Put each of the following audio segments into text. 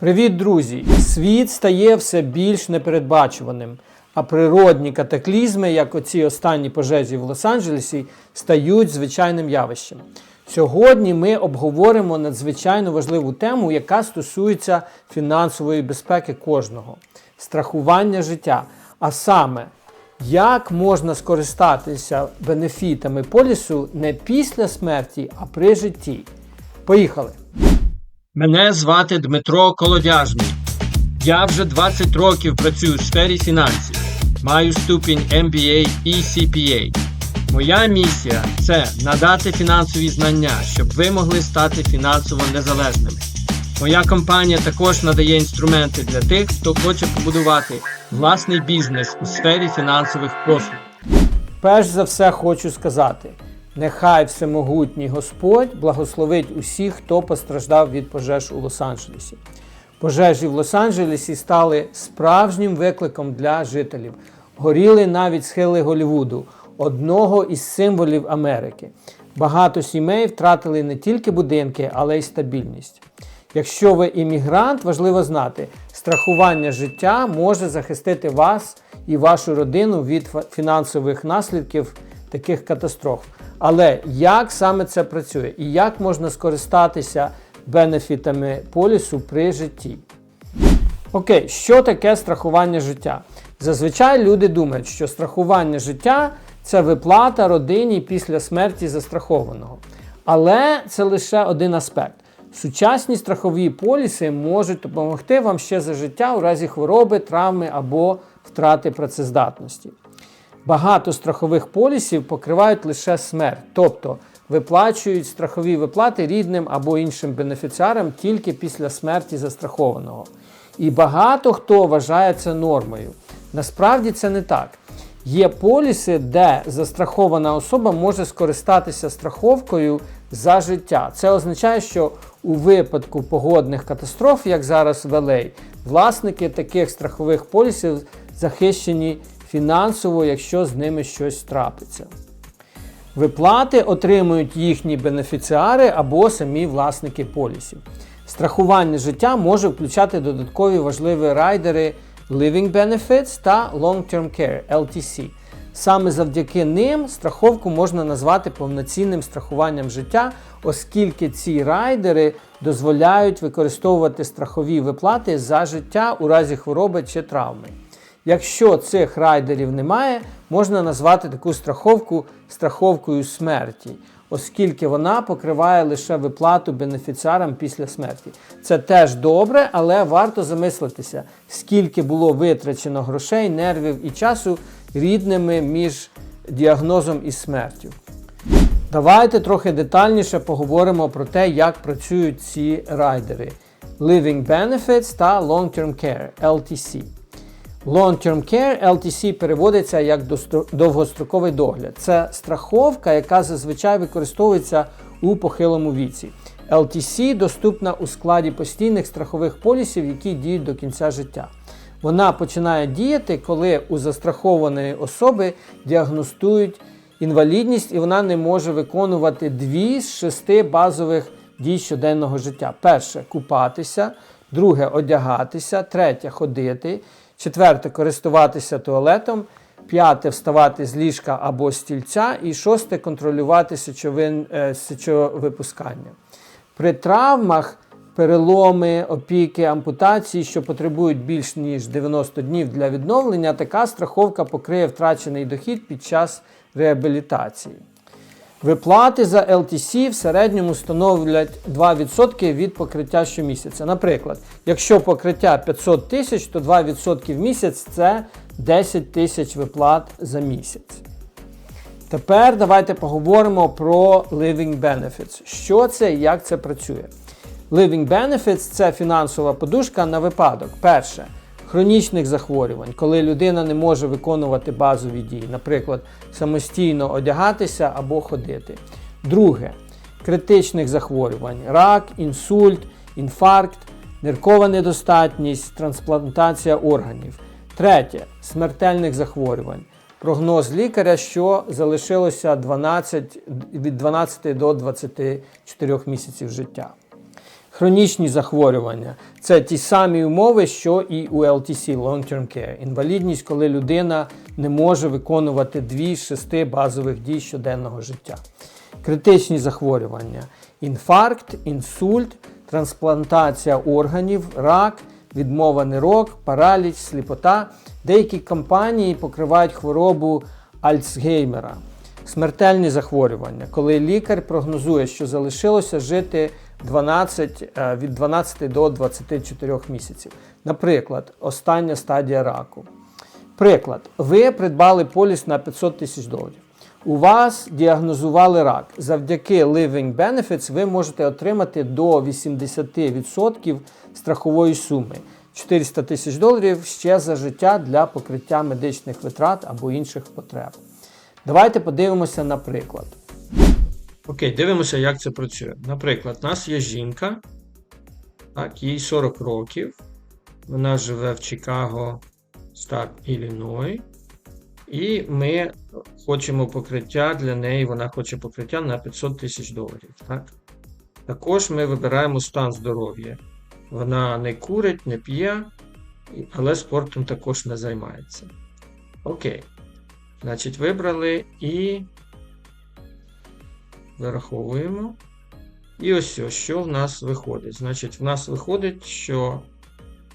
Привіт, друзі! Світ стає все більш непередбачуваним, а природні катаклізми, як оці останні пожежі в Лос-Анджелесі, стають звичайним явищем. Сьогодні ми обговоримо надзвичайно важливу тему, яка стосується фінансової безпеки кожного страхування життя. А саме, як можна скористатися бенефітами полісу не після смерті, а при житті. Поїхали! Мене звати Дмитро Колодяжний. Я вже 20 років працюю в сфері фінансів. Маю ступінь MBA і CPA. Моя місія це надати фінансові знання, щоб ви могли стати фінансово незалежними. Моя компанія також надає інструменти для тих, хто хоче побудувати власний бізнес у сфері фінансових послуг. Перш за все хочу сказати: нехай всемогутній Господь благословить усіх, хто постраждав від пожеж у Лос-Анджелесі. Пожежі в Лос-Анджелесі стали справжнім викликом для жителів. Горіли навіть схили Голлівуду, одного із символів Америки. Багато сімей втратили не тільки будинки, але й стабільність. Якщо ви іммігрант, важливо знати, страхування життя може захистити вас і вашу родину від фінансових наслідків таких катастроф. Але як саме це працює і як можна скористатися бенефітами полісу при житті? Окей, що таке страхування життя? Зазвичай люди думають, що страхування життя це виплата родині після смерті застрахованого. Але це лише один аспект. Сучасні страхові поліси можуть допомогти вам ще за життя у разі хвороби, травми або втрати працездатності. Багато страхових полісів покривають лише смерть, тобто виплачують страхові виплати рідним або іншим бенефіціарам тільки після смерті застрахованого. І багато хто вважає це нормою. Насправді це не так. Є поліси, де застрахована особа може скористатися страховкою за життя. Це означає, що у випадку погодних катастроф, як зараз в LA, власники таких страхових полісів захищені фінансово, якщо з ними щось трапиться. Виплати отримують їхні бенефіціари або самі власники полісів. Страхування життя може включати додаткові важливі райдери Living Benefits та Long-Term Care LTC. Саме завдяки ним страховку можна назвати повноцінним страхуванням життя, оскільки ці райдери дозволяють використовувати страхові виплати за життя у разі хвороби чи травми. Якщо цих райдерів немає, можна назвати таку страховку страховкою смерті, оскільки вона покриває лише виплату бенефіціарам після смерті. Це теж добре, але варто замислитися, скільки було витрачено грошей, нервів і часу рідними між діагнозом і смертю. Давайте трохи детальніше поговоримо про те, як працюють ці райдери Living Benefits та Long-Term Care LTC. Long-Term Care LTC переводиться як довгостроковий догляд. Це страховка, яка зазвичай використовується у похилому віці. LTC доступна у складі постійних страхових полісів, які діють до кінця життя. Вона починає діяти, коли у застрахованої особи діагностують інвалідність, і вона не може виконувати дві з шести базових дій щоденного життя. Перше купатися, друге одягатися, третє ходити, четверте користуватися туалетом, п'яте вставати з ліжка або стільця, і шосте контролювати сечовин, е, сечовипускання. При травмах, переломи, опіки, ампутації, що потребують більш ніж 90 днів для відновлення, така страховка покриє втрачений дохід під час реабілітації. Виплати за LTC в середньому становлять 2% від покриття щомісяця. Наприклад, якщо покриття 500 тисяч, то 2% в місяць це 10 тисяч виплат за місяць. Тепер давайте поговоримо про Living Benefits. Що це і як це працює? Living Benefits це фінансова подушка на випадок. Перше хронічних захворювань, коли людина не може виконувати базові дії, наприклад, самостійно одягатися або ходити. Друге критичних захворювань: рак, інсульт, інфаркт, ниркова недостатність, трансплантація органів. Третє смертельних захворювань. Прогноз лікаря, що залишилося 12, від 12 до 24 місяців життя. Хронічні захворювання це ті самі умови, що і у LTC Long-Term Care. Інвалідність, коли людина не може виконувати дві з шести базових дій щоденного життя. Критичні захворювання: інфаркт, інсульт, трансплантація органів, рак, відмова нирок, параліч, сліпота. Деякі компанії покривають хворобу Альцгеймера. Смертельні захворювання, коли лікар прогнозує, що залишилося жити 12, е, від 12 до 24 місяців. Наприклад, остання стадія раку. Приклад, ви придбали поліс на 500 тисяч доларів. У вас діагнозували рак. Завдяки Living Benefits ви можете отримати до 80% страхової суми 400 тисяч доларів ще за життя для покриття медичних витрат або інших потреб. Давайте подивимося на приклад. Окей, дивимося, як це працює. Наприклад, у нас є жінка, так, їй 40 років. Вона живе в Чикаго, штат Ілліной. І ми хочемо покриття для неї, вона хоче покриття на 500 тисяч доларів. Так? Також ми вибираємо стан здоров'я. Вона не курить, не п'є, але спортом також не займається. Окей. Значить, вибрали і вираховуємо. І ось, ось що в нас виходить. Значить, в нас виходить, що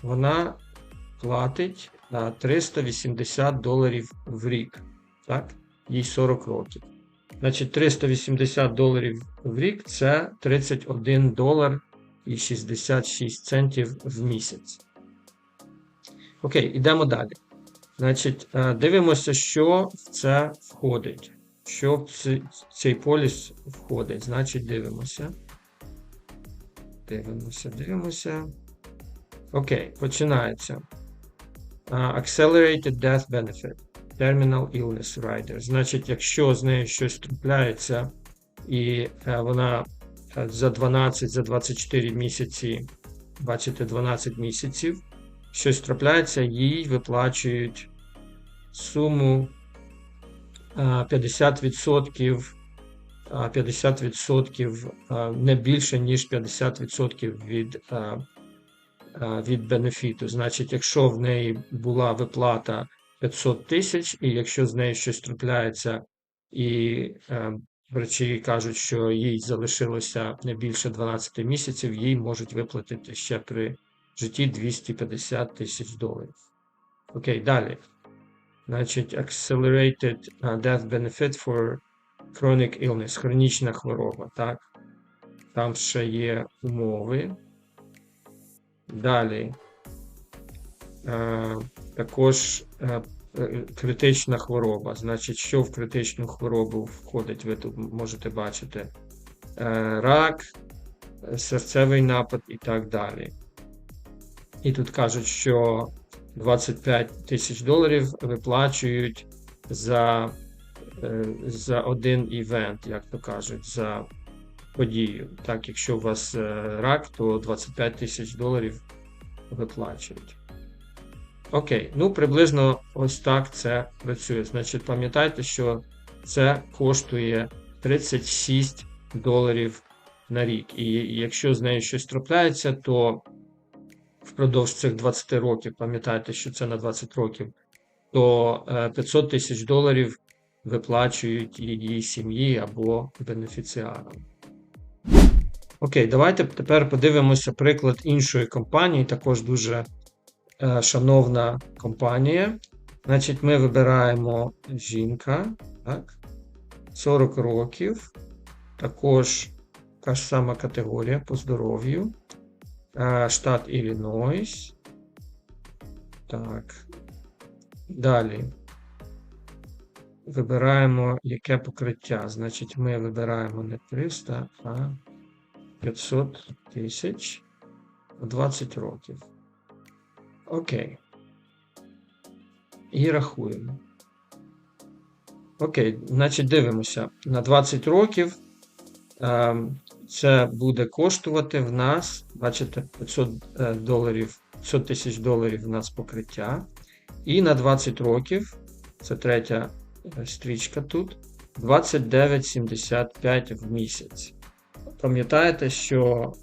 вона платить на 380 доларів в рік. Так? Їй 40 років. Значить, 380 доларів в рік це 31 долар і 66 центів в місяць. Окей, йдемо далі. Значить, е, дивимося, що в це входить. Що в цей поліс входить. Значить, дивимося. Дивимося, дивимося. Окей, починається. Uh, Accelerated Death Benefit. Terminal Illness Rider. Значить, якщо з нею щось трапляється, і uh, вона uh, за 12, за 24 місяці, бачите, 12 місяців, щось трапляється, їй виплачують суму 50%, 50% не більше, ніж 50% від від бенефіту. Значить, якщо в неї була виплата 500 тисяч, і якщо з нею щось трапляється, і врачі кажуть, що їй залишилося не більше 12 місяців, їй можуть виплатити ще при житті 250 тисяч доларів. Окей, далі. Значить, Accelerated Death Benefit for Chronic Illness, хронічна хвороба. так? Там ще є умови. Далі. Е, також е, критична хвороба. Значить, що в критичну хворобу входить, ви тут можете бачити е, рак, серцевий напад і так далі. І тут кажуть, що 25 тисяч доларів виплачують за за один івент, як то кажуть, за подію. Так, якщо у вас рак, то 25 тисяч доларів виплачують. Окей, ну приблизно ось так це працює. Значить, пам'ятайте, що це коштує 36 доларів на рік. І якщо з нею щось трапляється, то впродовж цих 20 років, пам'ятайте, що це на 20 років, то 500 тисяч доларів виплачують її сім'ї або бенефіціарам. Окей, давайте тепер подивимося приклад іншої компанії, також дуже е, шановна компанія. Значить, ми вибираємо жінка, так, 40 років. Також та ж сама категорія по здоров'ю. Штат Іллінойс. Так. Далі. Вибираємо яке покриття. Значить, ми вибираємо не 300, а 500 тисяч 20 років. Окей. І рахуємо. Окей, значить, дивимося. На 20 років е, це буде коштувати в нас, бачите, 500 е, доларів, 500 тисяч доларів в нас покриття. І на 20 років, це третя е, стрічка тут, 29,75 в місяць. Пам'ятаєте, що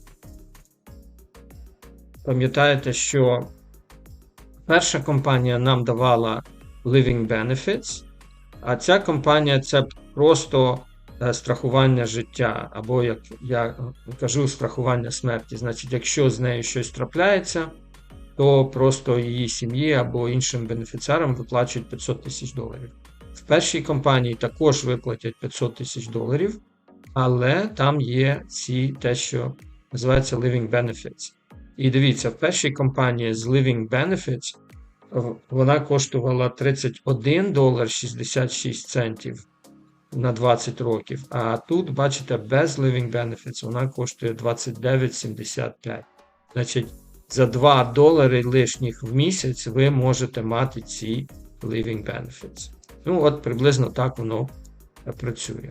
пам'ятаєте, що перша компанія нам давала Living Benefits, а ця компанія це просто страхування життя, або, як я кажу, страхування смерті. Значить, якщо з нею щось трапляється, то просто її сім'ї або іншим бенефіціарам виплачують 500 тисяч доларів. В першій компанії також виплатять 500 тисяч доларів, але там є ці те, що називається Living Benefits. І дивіться, в першій компанії з Living Benefits вона коштувала 31 долар 66 центів на 20 років. А тут, бачите, без Living Benefits вона коштує 29,75. Значить, за 2 долари лишніх в місяць ви можете мати ці Living Benefits. Ну, от приблизно так воно е, працює.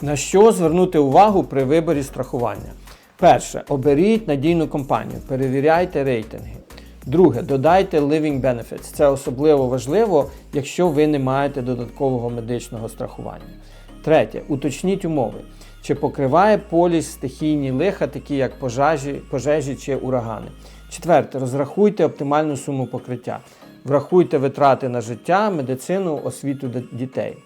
На що звернути увагу при виборі страхування? Перше, оберіть надійну компанію, перевіряйте рейтинги. Друге, додайте Living Benefits. Це особливо важливо, якщо ви не маєте додаткового медичного страхування. Третє, уточніть умови. Чи покриває поліс стихійні лиха, такі як пожежі, пожежі чи урагани. Четверте, розрахуйте оптимальну суму покриття. Врахуйте витрати на життя, медицину, освіту дітей.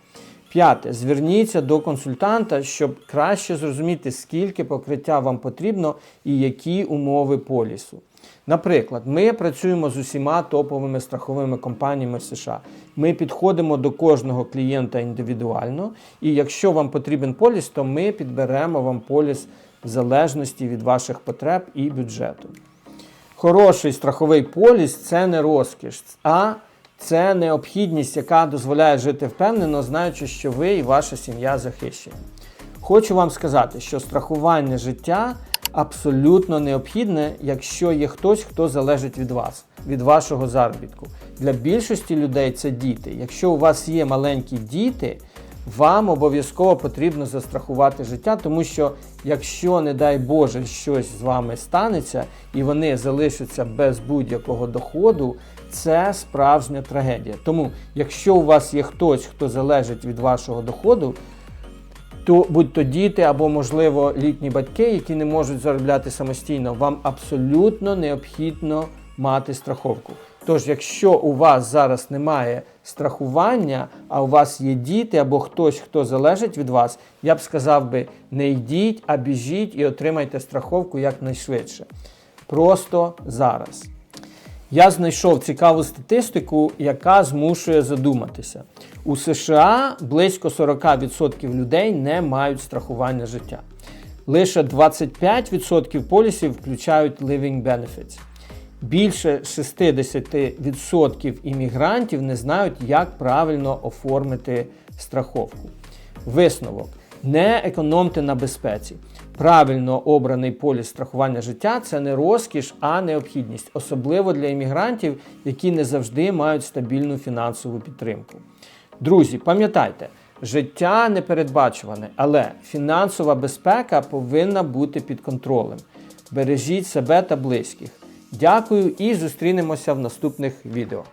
П'яте. Зверніться до консультанта, щоб краще зрозуміти, скільки покриття вам потрібно і які умови полісу. Наприклад, ми працюємо з усіма топовими страховими компаніями США. Ми підходимо до кожного клієнта індивідуально, і якщо вам потрібен поліс, то ми підберемо вам поліс в залежності від ваших потреб і бюджету. Хороший страховий поліс це не розкіш, а це необхідність, яка дозволяє жити впевнено, знаючи, що ви і ваша сім'я захищені. Хочу вам сказати, що страхування життя абсолютно необхідне, якщо є хтось, хто залежить від вас, від вашого заробітку. Для більшості людей це діти. Якщо у вас є маленькі діти, вам обов'язково потрібно застрахувати життя, тому що якщо, не дай Боже, щось з вами станеться і вони залишаться без будь-якого доходу, це справжня трагедія. Тому, якщо у вас є хтось, хто залежить від вашого доходу, то будь-то діти або, можливо, літні батьки, які не можуть заробляти самостійно, вам абсолютно необхідно мати страховку. Тож, якщо у вас зараз немає страхування, а у вас є діти або хтось, хто залежить від вас, я б сказав би, не йдіть, а біжіть і отримайте страховку якнайшвидше. Просто зараз. Я знайшов цікаву статистику, яка змушує задуматися. У США близько 40% людей не мають страхування життя. Лише 25% полісів включають Living Benefits. Більше 60% іммігрантів не знають, як правильно оформити страховку. Висновок: не економте на безпеці. Правильно обраний поліс страхування життя це не розкіш, а необхідність, особливо для іммігрантів, які не завжди мають стабільну фінансову підтримку. Друзі, пам'ятайте, життя непередбачуване, але фінансова безпека повинна бути під контролем. Бережіть себе та близьких. Дякую і зустрінемося в наступних відео.